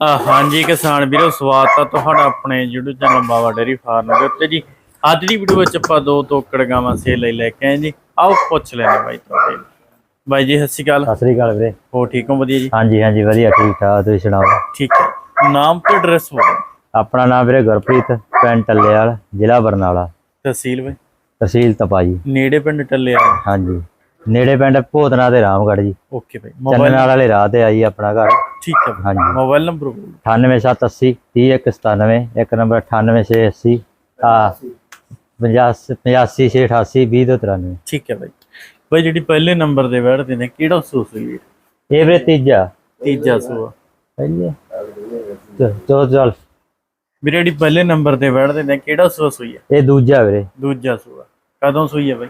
ਹਾਂਜੀ ਕਿਸਾਨ ਵੀਰੋ ਸਵਾਗਤ ਆ ਤੁਹਾਡਾ ਆਪਣੇ YouTube channel Bawa dairy farm ਦੇ ਉੱਤੇ ਜੀ। ਅੱਜ ਦੀ ਵੀਡੀਓ ਵਿੱਚ ਆਪਾਂ ਦੋ ਤੋਕੜ ਗਾਵਾਂ ਸੇਲ ਲਈ ਲੈ ਕੇ ਆਏ ਜੀ। ਆਓ ਪੁੱਛ ਲੈਣੇ ਬਾਈ ਤੁਹਾਡੇ ਬਾਈ ਜੀ ਸਤਿ ਸ਼੍ਰੀ ਅਕਾਲ। ਸਤਿ ਸ੍ਰੀ ਅਕਾਲ ਵੀਰੇ। ਹੋ ਠੀਕ ਹੋ? ਵਧੀਆ ਜੀ? ਹਾਂਜੀ ਹਾਂਜੀ ਵਧੀਆ ਠੀਕ ਠਾਕ ਤੁਸੀਂ ਸੁਣਾਓ? ਠੀਕ ਹੈ। ਨਾਮ ਤੇ ਐਡਰੈਸ ਬੋਲੋ। ਆਪਣਾ ਨਾਮ ਵੀਰੇ ਗੁਰਪ੍ਰੀਤ ਪਿੰਡ ਟੱਲੇਵਾਲ ਜ਼ਿਲ੍ਹਾ ਬਰਨਾਲਾ। ਤਹਿਸੀਲ ਬਾਈ। ਤਹਿਸੀਲ ਤਪਾਜੀ ਨੇੜੇ ਪਿੰਡ ਟੱਲੇ ਆ ਹਾਂਜੀ। ਨੇੜੇ ਪਿੰਡ ਭੋਤਨਾ ਤੇ ਰਾਮਗੜ੍ਹ ਜੀ। ਓਕੇ ਬਾਈ ਮੋਬਾਈਲ ਚੰਨਨਾਲ ਵਾਲੇ ਰਾਹ ਤੇ ਆਈ ਆਪਣਾ ਘਰ। ਠੀਕ ਹੈ ਬਾਈ ਹਾਂਜੀ। ਮੋਬਾਈਲ ਨੰਬਰ ਬੋਲੋ। 98780 3197 ਇੱਕ ਨੰਬਰ 98680 ਆ 85688 2093 ਠੀਕ ਹੈ ਬਾਈ ਬਾਈ ਜਿਹੜੀ ਪਹਿਲੇ ਨੰਬਰ ਦੇ ਬੈਠਦੇ ਨੇ ਕਿਹੜਾ ਸੂਸ ਹੋਈ ਇਹ ਵੀਰੇ ਤੀਜਾ। ਤੀਜਾ ਸੂਆ। ਪਹਿਲੇ ਚੋ ਚੱਲ ਵੀਰੇ ਜਿਹੜੀ ਪਹਿਲੇ ਨੰਬਰ ਤੇ ਬੈਠਦੇ ਨੇ ਕਿਹੜਾ ਸੂਆ ਸੂਈ ਹੈ? ਇਹ ਦੂਜਾ ਵੀਰੇ। ਦੂਜਾ ਸੂਆ। ਕਦੋਂ ਸੂਈ ਹੈ ਬਾਈ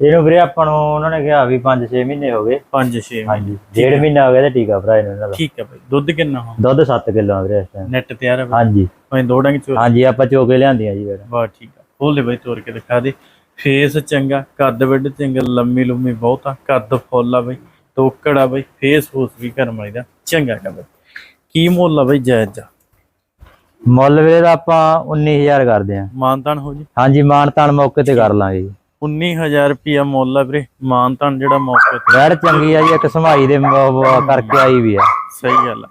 ਇਹਨੂੰ ਵੀਰੇ ਆਪਾਂ ਨੂੰ ਉਹਨਾਂ ਨੇ ਕਿਹਾ ਵੀ 5-6 ਮਹੀਨੇ ਹੋ ਗਏ। 5-6 ਹਾਂਜੀ। ਡੇਢ ਮਹੀਨਾ ਹੋ ਗਿਆ ਤੇ ਟੀਕਾ ਭਰਾ ਇਹਨਾਂ ਦਾ। ਠੀਕ ਹੈ ਬਾਈ ਦੁੱਧ ਕਿੰਨਾ ਹੋ ਦੁੱਧ 7 ਕਿਲੋ ਆ ਵੀਰੇ ਇਸ ਟਾਈਮ ਨੈਟ ਤਿਆਰ ਹੈ ਹਾਂਜੀ। ਭਾਵੇਂ ਦੋ ਡੰਗ ਚੋ ਹਾਂਜੀ ਆਪਾਂ ਚੋਕੇ ਲਿਆਂਦੀਆਂ ਜੀ ਵੀਰੇ ਵਾਹ ਠੀਕ ਆ ਖੋਲ ਦੇ ਬਾਈ ਤੋੜ ਕੇ ਦਿਖਾ ਦੇ। ਫੇਸ ਚੰਗਾ ਕੱਦ ਵੱਡ ਚੰਗਾ ਲੰਮੀ ਲੰਮੀ ਬਹੁਤ ਆ। ਕੱਦ ਫੁੱਲ ਆ ਬਾਈ ਤੋਕੜ ਆ ਬਾਈ ਫੇਸ ਫੂਸ ਵੀ ਕਰਮ ਵਾਲੀ ਦਾ। ਚੰਗਾ ਕਾ ਬਾਈ ਕੀ ਮੁੱਲ ਆ ਬਾਈ ਜਾਇਜ਼ ਜਾ ਮੁੱਲ ਵੀਰੇ ਦਾ ਆਪਾਂ 19000 ਕਰਦੇ ਆਂ ਮਾਨਤਾਨ ਹੋ ਜੀ। ਹਾਂਜੀ ਮਾਨ ਤਾਨ ਮੌਕੇ ਤੇ ਕਰ ਲਾਂਗੇ ਜੀ। 19000 ਰੁਪਿਆ ਮੁੱਲ ਆ ਵੀਰੇ ਮਾਨਤਾਨ ਜਿਹੜਾ ਮੌਕੇ ਤੇ। ਚੰਗੀ ਆ ਜੀ ਇੱਕ ਸਮਾਈ ਦੇ ਕਰਕੇ ਆਈ ਵੀ ਆ। ਸਹੀ ਗੱਲ ਆ।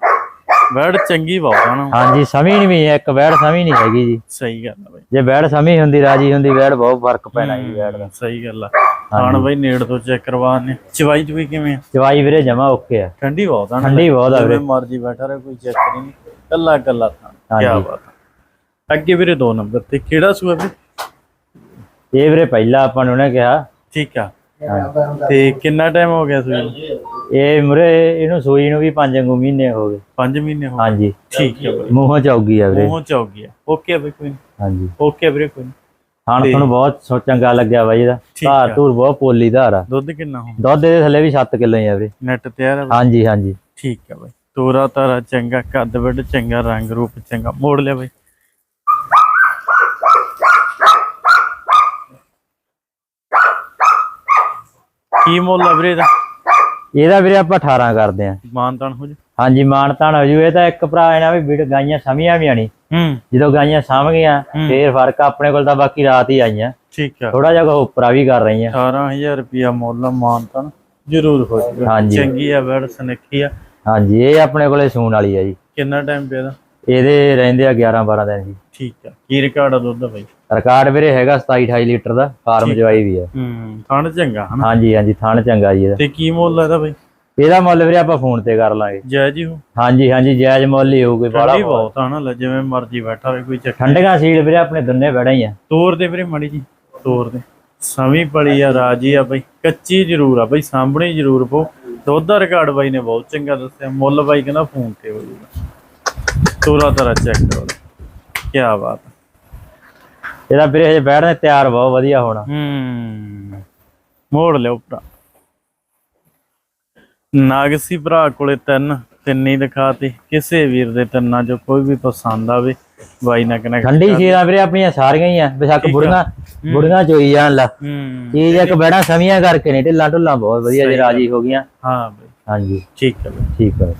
ਵੜ ਚੰਗੀ ਬਹੁਤ ਆ ਨਾ। ਹਾਂਜੀ ਸਮੀ ਨਹੀਂ ਵੀ ਇੱਕ ਵੈੜ ਸਮੀ ਨਹੀਂ ਹੈਗੀ ਜੀ। ਸਹੀ ਗੱਲ ਆ ਬਾਈ। ਜੇ ਵੈੜ ਸਮੀ ਹੁੰਦੀ ਰਾਜੀ ਹੁੰਦੀ ਵੈੜ ਬਹੁਤ ਫ਼ਰਕ ਪੈਣਾ ਜੀ ਵੈੜ ਦਾ। ਸਹੀ ਗੱਲ ਆ। ਖਾਣ ਬਾਈ ਨੇੜ ਤੋਂ ਚੈੱਕ ਕਰਵਾਣੇ ਚਵਾਈ ਚੁਈ ਕਿਵੇਂ ਆ? ਚਵਾਈ ਵੀਰੇ ਜਮਾ ਓਕੇ ਆ। ਠੰਡੀ ਬਹੁਤ ਆ ਠੰਡੀ ਬਹੁਤ ਆ ਵੀਰੇ। ਮਰਜ਼ੀ ਬੈਠਾ ਰਹੇ ਕੋਈ ਚੱਕਰ ਨਹੀਂ। ਕੱਲਾ ਕੱਲਾ ਥਾਂ ਕੀ। ਬਾਤ ਆ। ਅੱਗੇ ਵੀਰੇ ਦੋ ਨੰਬਰ ਤੇ। ਕਿਹੜਾ ਸੂਆ ਵੀ ਇਹ ਵੀਰੇ ਪਹਿਲਾਂ ਆਪਾਂ ਨੂੰ ਉਹਨੇ ਕਿਹਾ। ਠੀਕ ਆ। ਤੇ ਕਿੰਨਾ ਟਾਈਮ ਹੋ ਗਿਆ ਸੂਈ ਨੂੰ? ਇਹ ਮੁਰੇ ਇਹਨੂੰ ਸੂਈ ਨੂੰ ਵੀ 5 ਮਹੀਨੇ ਹੋ ਗਏ। 5 ਮਹੀਨੇ ਹੋ ਗਏ? ਹਾਂਜੀ। ਠੀਕ ਹੈ ਬਾਈ ਮੂੰਹੋਂ ਚੌਗੀ ਆ ਵੀਰੇ। ਮੂੰਹ ਚੌਕ ਗਿਆ ਓਕੇ ਆ ਬਾਈ ਕੋਈ ਨਹੀਂ ਹਾਂਜੀ। ਓਕੇ ਆ ਵੀਰੇ ਕੋਈ ਨੀ। ਖਾਣ ਤੁਹਾਨੂੰ ਬਹੁਤ ਸੋ ਚੰਗਾ ਲੱਗਿਆ ਬਾਈ ਇਹਦਾ। ਠੀਕ ਧਾਰ ਆ। ਧੂਰ ਬਹੁਤ ਪੋਲੀ ਧਾਰ ਆ। ਦੁੱਧ ਕਿੰਨਾ ਹੋ ਦੁੱਧ ਦੇ ਥੱਲੇ ਵੀ 7 ਕਿਲੋ ਹੀ ਆ ਵੀਰੇ। ਨੈਟ ਤਿਆਰ ਆ ਬਾਈ? ਹਾਂਜੀ ਹਾਂਜੀ। ਠੀਕ ਆ ਬਾਈ। ਤੋਰਾ ਤਾਰਾ ਚੰਗਾ ਕੱਦ ਵੱਡ ਚੰਗਾ ਰੰਗ ਰੂਪ ਚੰਗਾ। ਮੋੜ ਲਿਆ ਬਾਈ। ਕੀ ਮੁੱਲ ਆ ਵੀਰੇ ਦਾ ਇਹਦਾ ਵੀਰੇ ਆਪਾਂ 18 ਕਰਦੇ ਆਂ। ਮਾਨਤਾਨ ਹੋ ਜੀ। ਹਾਂਜੀ ਮਾਣ ਤਾਣ ਹੋ ਜੂ। ਇਹ ਤਾਂ ਇੱਕ ਭਰਾ ਇਹਨਾਂ ਵੀ ਵੀਡ ਗਾਈਆਂ ਸਮੀਆਂ ਵੀ ਆਣੀ ਹੂੰ। ਜਦੋਂ ਗਾਈਆਂ ਸਾਂਭ ਗਈਆਂ ਫੇਰ ਫ਼ਰਕ ਆਪਣੇ ਕੋਲ ਤਾਂ ਬਾਕੀ ਰਾਤ ਹੀ ਆਈਆਂ। ਠੀਕ ਆ। ਥੋੜਾ ਜਿਹਾ ਉਪਰਾ ਵੀ ਕਰ ਰਹੀਆਂ। 18000 ਰੁਪਿਆ ਮੁੱਲ ਆ ਮਾਨਤਾਨ। ਜ਼ਰੂਰ ਹੋ ਹਾਂਜੀ। ਚੰਗੀ ਆ ਬੈੜ ਸਨੱਖੀ ਆ। ਹਾਂਜੀ ਇਹ ਆਪਣੇ ਕੋਲੇ ਸੂਣ ਵਾਲੀ ਆ ਜੀ। ਕਿੰਨਾ ਟਾਈਮ ਪਿਆ ਦਾ ਇਹਦੇ ਰਹਿੰਦੇ ਆ 11 12 ਦਿਨ ਜੀ। ਠੀਕ ਆ। ਕੀ ਰਿਕਾਰਡ ਆ ਦੁੱਧ ਦਾ ਬਾਈ? ਰਿਕਾਰਡ ਵੀਰੇ ਹੈਗਾ 27 28 ਲੀਟਰ ਦਾ ਫਾਰਮ ਜਵਾਈ ਵੀ ਆ। ਹੂੰ ਥਣ ਚੰਗਾ ਹਨਾ? ਹਾਂਜੀ ਹਾਂਜੀ ਥਣ ਚੰਗਾ ਜੀ ਇਹਦਾ। ਤੇ ਕੀ ਮੁੱਲ ਆ ਇਹਦਾ ਬਾਈ? ਇਹਦਾ ਮੁੱਲ ਵੀਰੇ ਆਪਾਂ ਫੋਨ ਤੇ ਕਰ ਲਾਂਗੇ। ਜੈ ਜੀ ਹੋ ਹਾਂਜੀ ਹਾਂਜੀ ਜਾਇਜ਼ ਮੁੱਲ ਹੀ ਹੋਊਗੀ ਬਾਲਾ ਬਹੁਤ ਆ ਨਾ ਜਿਵੇਂ ਮਰਜ਼ੀ ਬੈਠਾ ਹੋਵੇ ਕੋਈ ਚੱਕਰ ਠੰਡੀਆਂ ਸੀਲ ਵੀਰੇ ਆਪਣੇ ਦੁੰਨੇ ਬੜਾ ਹੀ ਆ। ਤੋਰ ਦੇ ਵੀਰੇ ਮੜੀ ਜੀ ਤੋਰ ਦੇ। ਸਮੀ ਪੜੀ ਆ ਰਾਜੀ ਆ ਬਾਈ। ਕੱਚੀ ਜ਼ਰੂਰ ਆ ਬਾਈ ਸਾਹਮਣੇ ਜ਼ਰੂਰ ਪੋ ਦੁੱਧ ਦਾ ਰਿਕਾਰਡ ਬਾਈ ਨੇ ਬਹੁਤ ਚੰਗਾ ਦੱਸਿਆ। ਮੁੱਲ ਬਾਈ ਕਹਿੰਦਾ ਫੋਨ ਤੇ ਹੋ ਜੂਗਾ ਤੋਰਾ ਤਰਾ ਚੈੱਕ ਕਰੋ। ਕੀ ਬਾਤ। ਇਹਦਾ ਵੀਰੇ ਹਜੇ ਬੈਠਣੇ ਤਿਆਰ ਬਹੁਤ ਵਧੀਆ ਹੋਣਾ। ਹੂੰ। ਮੋੜ ਲਿਓ ਭਰਾ। ਨਾਗਸੀ ਭਰਾ ਕੋਲੇ ਤਿੰਨ ਤਿੰਨ ਹੀ ਦਿਖਾਤੀ। ਕਿਸੇ ਵੀਰ ਦੇ ਤਿੰਨਾਂ ਚੋਂ ਕੋਈ ਵੀ ਪਸੰਦ ਆਵੇ ਬਾਈ ਨਾਲ ਕਨੈਕਟ ਠੰਡੀ ਸੀਲਾਂ ਵੀਰੇ ਆਪਣੀਆਂ ਸਾਰੀਆਂ ਹੀ ਆ ਬੇਸ਼ੱਕ ਬੁੜੀਆਂ ਬੁੜੀਆਂ ਚੋਈ ਜਾਣ ਲਾ। ਹੂੰ। ਚੀਜ਼ ਇੱਕ ਬੈੜਾ ਸਮੀਆਂ ਕਰਕੇ ਨਹੀਂ ਢਿੱਲਾਂ ਢੁੱਲਾਂ ਬਹੁਤ ਵਧੀਆ ਜੀ ਰਾਜੀ ਹੋ ਗਈਆਂ। ਹਾਂ ਬਾਈ। ਹਾਂਜੀ। ਠੀਕ ਹੈ ਠੀਕ ਹੈ